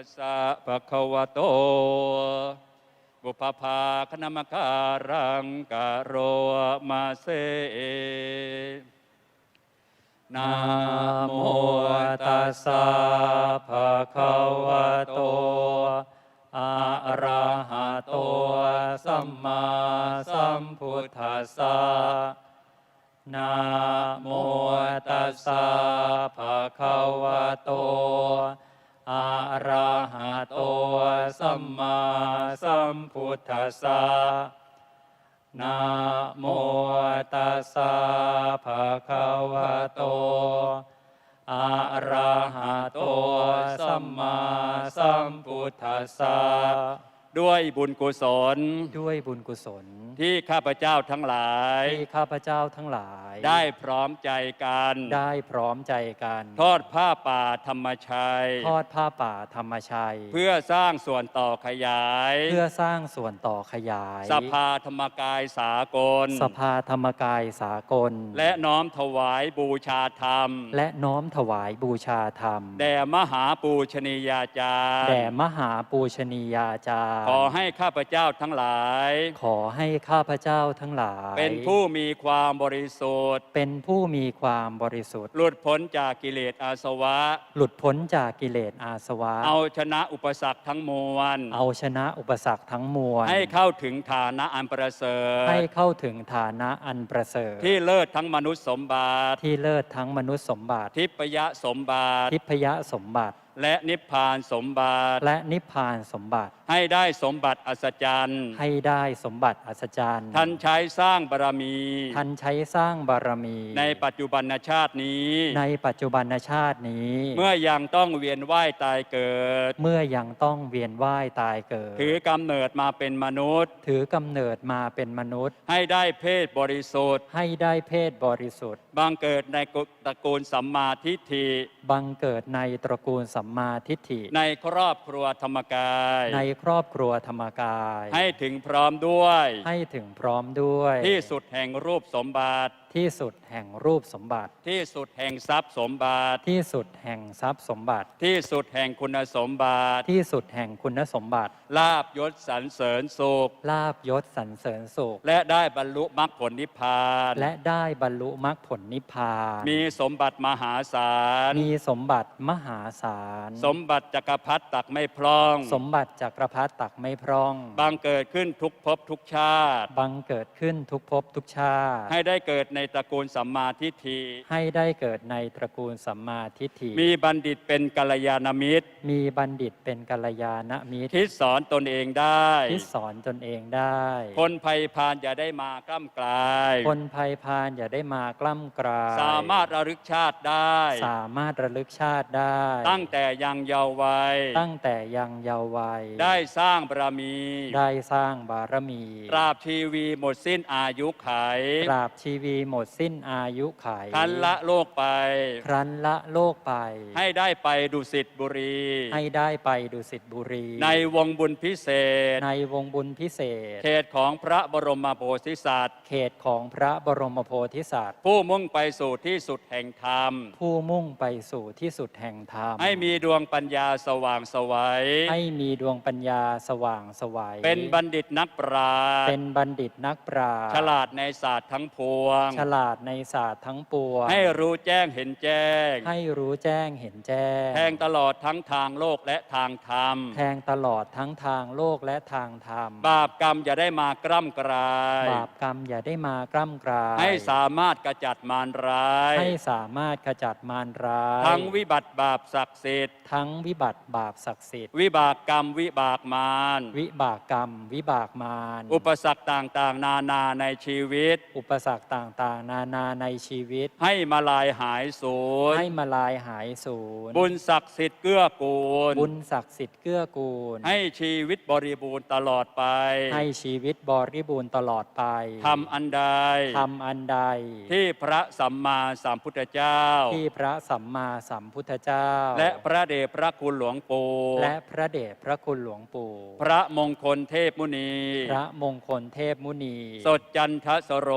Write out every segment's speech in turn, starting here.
ตัสสะภะคะวะโต บุพภาคณมการังกะโรมาเซนะโมตัสสะภะคะวะโต อะระหะโต สัมมาสัมพุทธัสสะนะโมตัสสะภะคะวะโต อะระหะโตสัมมาสัมพุทธัสสะนะโมตัสสะภะคะวะโตอะระหะโตสัมมาสัมพุทธัสสะด้วยบุญกุศล ด้วยบุญกุศล ที่ข้าพเจ้าทั้งหลาย ที่ข้าพเจ้าทั้งหลาย ได้พร้อมใจกัน ได้พร้อมใจกันทอดผ้าป่าธรรมชัย ทอดผ้าป่าธรรมชัย เพื่อสร้างส่วนต่อขยาย เพื่อสร้างส่วนต่อขยาย สภาธรรมกายสากล สภาธรรมกายสากล และน้อมถวายบูชาธรรม และน้อมถวายบูชาธรรม แด่มหาปูชนียาจารย์แด่มหาปูชนียาจารย์ขอให้ข้าพเจ้าทั้งหลาย ขอให้ข้าพเจ้าทั้งหลาย เป็นผู้มีความบริสุทธิ์เป็นผู้มีความบริสุทธิ์ หลุดพ้นจากกิเลสอาสวะ หลุดพ้นจากกิเลสอาสวะ เอาชนะอุปสรรคทั้งมวล เอาชนะอุปสรรคทั้งมวล ให้เข้าถึงฐานะอันประเสริฐ ให้เข้าถึงฐานะอันประเสริฐ ที่เลิศทั้งมนุษย์สมบัติ ที่เลิศทั้งมนุษย์สมบัติ ทิพยสมบัติ ทิพยสมบัติ และนิพพานสมบัติ และนิพพานสมบัติ ให้ได้สมบัติอัศจรรย์ ให้ได้สมบัติอัศจรรย์ท่านใช้สร้างบารมี ท่านใช้สร้างบารมี ในปัจจุบันชาตินี้ ในปัจจุบันชาตินี้ เมื่อยังต้องเวียนว่ายตายเกิด เมื่อยังต้องเวียนว่ายตายเกิด ถือกำเนิดมาเป็นมนุษย์ ถือกำเนิดมาเป็นมนุษย์ ให้ได้เพศบริสุทธิ์ ให้ได้เพศบริสุทธิ์บังเกิดในตระกูลสัมมาทิฏฐิบังเกิดในตระกูลสัมมาทิฏฐิ ในครอบครัวธรรมกาย ในครอบครัวธรรมกาย ให้ถึงพร้อมด้วย ให้ถึงพร้อมด้วย ที่สุดแห่งรูปสมบัติที่สุดแห่งรูปสมบัติ ที่สุดแห่งทรัพย์สมบัติ ที่สุดแห่งทรัพย์สมบัติ ที่สุดแห่งคุณสมบัติ ที่สุดแห่งคุณสมบัติ ลาบยศสรรเสริญสุข ลาบยศสรรเสริญสุข และได้บรรลุมรรคผลนิพพาน และได้บรรลุมรรคผลนิพพาน มีสมบัติมหาศาล มีสมบัติมหาศาล สมบัติจักรพรรดิตักไม่พร่อง สมบัติจักรพรรดิตักไม่พร่อง บังเกิดขึ้นทุกภพทุกชาติ บังเกิดขึ้นทุกภพทุกชาติ ให้ได้เกิดในตระกูลสัมมาทิฏฐิ ให้ได้เกิดในตระกูลสัมมาทิฏฐิ มีบัณฑิตเป็นกัลยาณมิตร มีบัณฑิตเป็นกัลยาณมิตร คิดสอนตนเองได้ที่สอนตนเองได้ คนภัยพานอย่าได้มากล้ำกลายคนภัยพานอย่าได้มากล้ำกลายสามารถระลึกชาติได้ สามารถระลึกชาติได้ ตั้งแต่ยังเยาว์วัย ตั้งแต่ยังเยาว์วัย ได้สร้างบารมี ได้สร้างบารมี ตราบชีวีหมดสิ้นอายุไข ตราบชีวีหมดสิ้นอายุไขคันละโลกไป ครั้นละโลกไป ให้ได้ไปดุสิตบุรี ให้ได้ไปดุสิตบุรี ในวงบุญพิเศษ ในวงบุญพิเศษ เขตของพระบรมโพธิสัตว์ เขตของพระบรมโพธิสัตว์ ผู้มุ่งไปสู่ที่สุดแห่งธรรม ผู้มุ่งไปสู่ที่สุดแห่งธรรม ให้มีดวงปัญญาสว่างไสวัย ให้มีดวงปัญญาสว่างไสวัย เป็นบัณฑิตนักปราชเป็ญ์นบัณฑิตนักปราชญ์ ฉลาดในศาสตร์ทั้งพวง ฉลาดในศาสตร์ทั้งปวงให้รู้แจ้งเห็นแจ้ง ให้รู้แจ้งเห็นแจ้ง แทงตลอดทั้งทางโลกและทางธรรม แทงตลอดทั้งทางโลกและทางธรรม บาปกรรมอย่าได้มากร่ำกราย บาปกรรมอย่าได้มากล้ำกราย ให้สามารถกระจัดมารร้าย ให้สามารถขจัดมารร้าย ทั้งวิบัติบาปศักดิ์สิทธิ์ ทั้งวิบัติบาปศักดิ์สิทธิ์ วิบากกรรมวิบากมาร วิบากกรรมวิบากมาร อุปสรรคต่างๆ นานาในชีวิต อุปสรรคต่างๆนานาในชีวิต ให้มาลายหายสูญให้มาลายหายสูญบุญศักดิ์สิทธิ์เกื้อกูล บุญศักดิ์สิทธิ์เกื้อกูล ให้ชีวิตบริบูรณ์ตลอดไป ให้ชีวิตบริบูรณ์ตลอดไปทำอันใดทำอันใด ที่พระสัมมาสัมพุทธเจ้า ที่พระสัมมาสัมพุทธเจ้า และพระเดชพระคุณหลวงปู่และพระเดชพระคุณหลวงปู่พระมงคลเทพมุนี พระมงคลเทพมุนี สดจันทสโร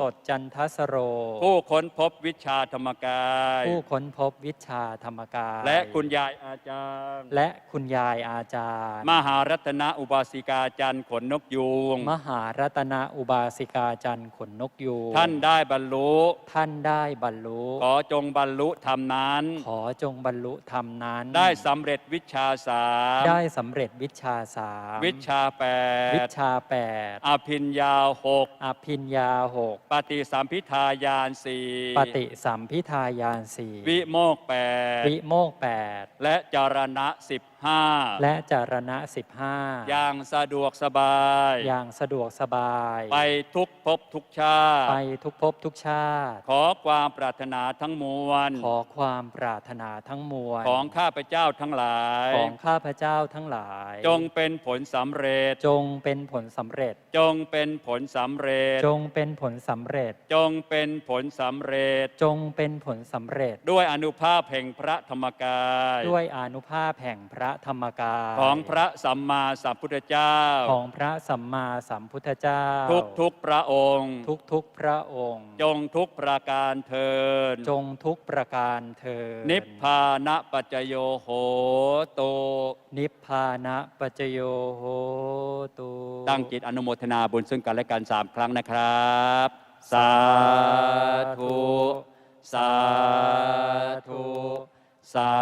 สดจันทสโร ผู้ค้นพบวิชาธรรมกาย ผู้ค้นพบวิชาธรรมกาย และคุณยายอาจารย์ และคุณยายอาจารย์ มหารัตนอุบาสิกาจันทร์ขนนกยูง มหารัตนอุบาสิกาจันทร์ขนนกยูง ท่านได้บรรลุ ท่านได้บรรลุ ขอจงบรรลุธรรมนั้น ขอจงบรรลุธรรมนั้น ได้สำเร็จวิชาสามได้สำเร็จวิชาสามวิชาแปวิดชาแปดอภิญญาหกอภิญญาหกปฏิสัมพิทายานสี่ปฏิสัมพิทายานสี่วิโมกแปดวิโมกแปดและจารณะสิบห้าและจารณะสิบห้าอย่างสะดวกสบาย อย่างสะดวกสบาย ไปทุกภพทุกชาติ ไปทุกภพทุกชาติ ขอความปรารถนาทั้งมวล ขอความปรารถนาทั้งมวล ของข้าพเจ้าทั้งหลาย ของข้าพเจ้าทั้งหลาย จงเป็นผลสำเร็จ จงเป็นผลสำเร็จ จงเป็นผลสำเร็จ จงเป็นผลสำเร็จ จงเป็นผลสำเร็จ จงเป็นผลสำเร็จ ด้วยอนุภาพแห่งพระธรรมกาย ด้วยอานุภาพแห่งพระธรรมกายของพระสัมมาสัมพุทธเจ้า ของพระสัมมาสัมพุทธเจ้า ทุกทุกๆพระองค์ ทุกทุกๆพระองค์ จงทุกประการเทินจงทุกประการเถิดนิพพานะปัจจโยโหโต นิพพานะปัจจโยโหตุตั้งจิตอนุโมทนาบุญซึ่งกันและกันสามครั้งนะครับ สาธุ สาธุ สา